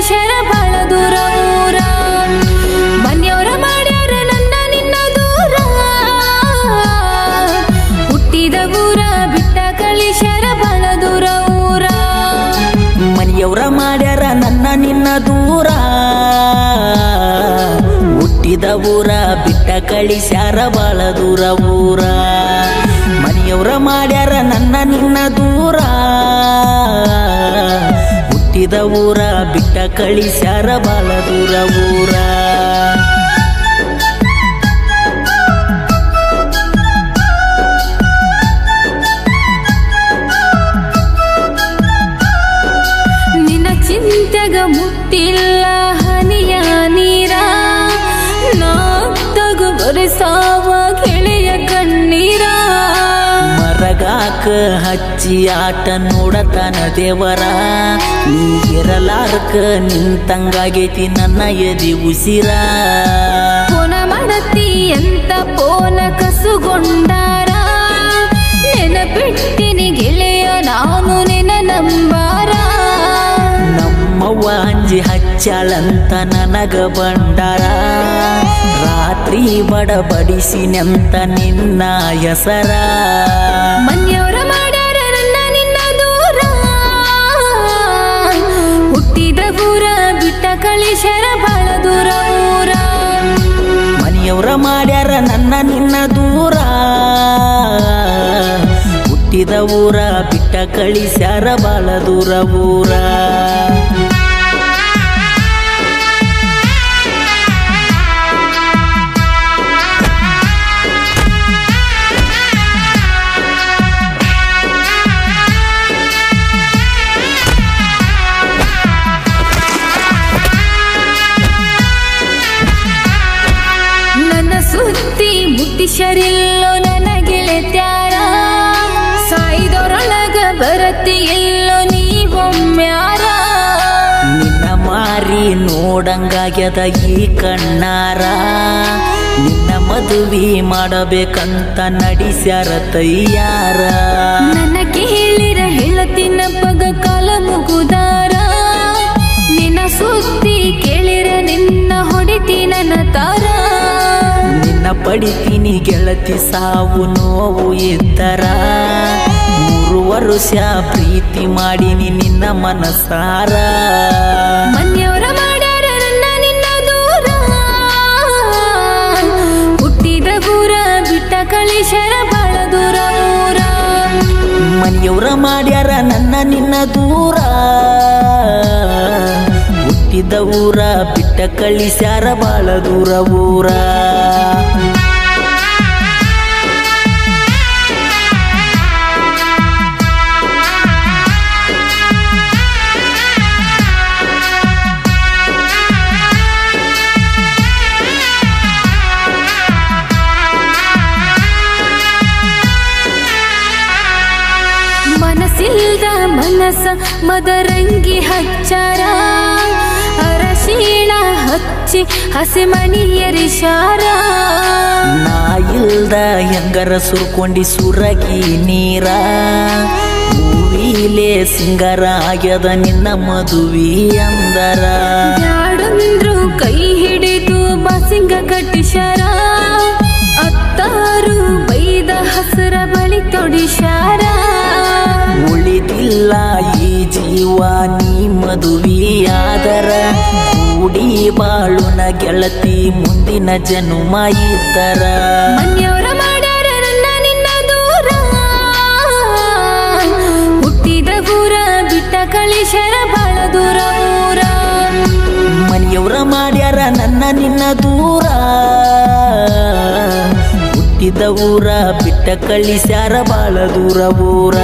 ಕಳಿಸ್ಯಾರ ಬಾಳ ದೂರ ಊರ. ಮನೆಯವ್ರ ಮಾಡ್ಯಾರ ನನ್ನ ನಿನ್ನ ದೂರ. ಹುಟ್ಟಿದ ಊರ ಬಿಟ್ಟ ಕಳಿ ಬಾಳ ದೂರ ಊರ. ಮನೆಯವ್ರ ಮಾಡ್ಯಾರ ನನ್ನ ನಿನ್ನ ದೂರ. ಹುಟ್ಟಿದ ಊರ ಬಿಟ್ಟ ಕಳಿಸ್ಯಾರ ಬಾಳ ದೂರ ಊರ. ಮನೆಯವರ ಮಾಡ್ಯಾರ ನನ್ನ ನಿನ್ನ ದೂರ. ಹುಟ್ಟಿದ ಊರ ಬಿಟ್ಟ ಕಳಿಸ್ಯಾರ ಬಾಲ ದೂರ ಊರ. ನಿನ್ನ ಚಿಂತೆಗ ಮುಟ್ಟಿಲ್ಲ. ಹಚ್ಚಿ ಆಟ ನೋಡತನ ದೇವರ. ನೀ ಇರಲಾರ್ಕ ನಿಂತಂಗಾಗೈತಿ ನನ್ನ ಎದಿ ಉಸಿರ. ಪೋನ ಮಾಡತಿ ಎಂತ ಪೋನ ಕಸುಗೊಂಡಾರ. ನೆನಪಿಟ್ಟಿನಿ ಗೆಳೆಯ ನಾನು ನಿನ್ನ ನಂಬಾರ. ನಮ್ಮವ್ವ ಅಂಜಿ ಹಚ್ಚಾಳಂತ ನನಗ ಬಂಡಾರ ರಾತ್ರಿ ಬಡಬಡಿಸಿನಂತ ನಿನ್ನ ಹೆಸರ. ಮನೆಯವ್ರ ಮಾಡ್ಯಾರ ನನ್ನ ನಿನ್ನ ದೂರ. ಹುಟ್ಟಿದ ಊರ ಬಿಟ್ಟ ಕಳಿಸ್ಯಾರ ಬಾಳ ದೂರ ಊರ. ಮುಟ್ಟಿಸರಿಲ್ಲೋ ನನ್ನ ಗೆಳೆತ್ಯಾರ ಸಾಯ್ದೊರೊಳಗ ಬರತಿ ಎಲ್ಲೋ ನೀವೊಮ್ಮ್ಯಾರ ನಿನ್ನ ಮಾರಿ ನೋಡಂಗಾಗ್ಯದ ಈ ಕಣ್ಣಾರ? ನಿನ್ನ ಮದುವೆ ಮಾಡಬೇಕಂತ ನಡಿಸ್ಯಾರ ತಯ್ಯಾರ? ಪಡಿತೀನಿ ಗೆಳತಿ ಸಾವು ನೋವು ಇದ್ದರ ಮೂರು ವರುಷ ಪ್ರೀತಿ ಮಾಡಿನಿ ನಿನ್ನ ಮನಸಾರ ಮನೆಯವರ ಮಾಡ್ಯಾರ ನನ್ನ ನಿನ್ನ ದೂರ. ಹುಟ್ಟಿದ ಊರ ಬಿಟ್ಟ ಕಳಿಸ್ಯಾರ ಬಾಳ ದೂರ ಊರ ಮನೆಯವರ ಮಾಡ್ಯಾರ ನನ್ನ ನಿನ್ನ ದೂರ. ಹುಟ್ಟಿದ ಊರ ಬಿಟ್ಟ ಕಳಿಸ್ಯಾರ ಬಾಳ ದೂರ ಊರ. ಮನಸ ಮದರಂಗಿ ಹಚ್ಚಾರ. ಅರಶೀಣ ಹಚ್ಚಿ ಹಸಿಮಣಿಯರಿಶಾರ ನಾ ಇಲ್ದ ಹೆಂಗರ ಸುರ್ಕೊಂಡಿ ಸುರಗಿ ನೀರ. ಹೂವಿಲೆ ಸಿಂಗರ ಆಗ್ಯದ ನಿನ್ನ ಮದುವಿ ಅಂದರ. ಯಾಡಂದ್ರು ಕೈ ಹಿಡಿದು ಬಸಿಂಗ ಕಟ್ಟಿಶಾರ ಮದುವೆಯಾದರ ಕೂಡಿ ಬಾಳುನ ಗೆಳತಿ ಮುಂದಿನ ಜನುಮ ಇದ್ದರ. ಮನೆಯವರ ಮಾಡ್ಯಾರ ನನ್ನ ನಿನ್ನ ದೂರ. ಹುಟ್ಟಿದ ಊರ ಬಿಟ್ಟ ಕಳಿಸ್ಯಾರ ಬಾಳ ದೂರ ಊರ. ಮನೆಯವರ ಮಾಡ್ಯಾರ ನನ್ನ ನಿನ್ನ ದೂರ. ಹುಟ್ಟಿದ ಊರ ಬಿಟ್ಟ ಕಳಿಸ್ಯಾರ ಬಾಳ ದೂರ ಊರ.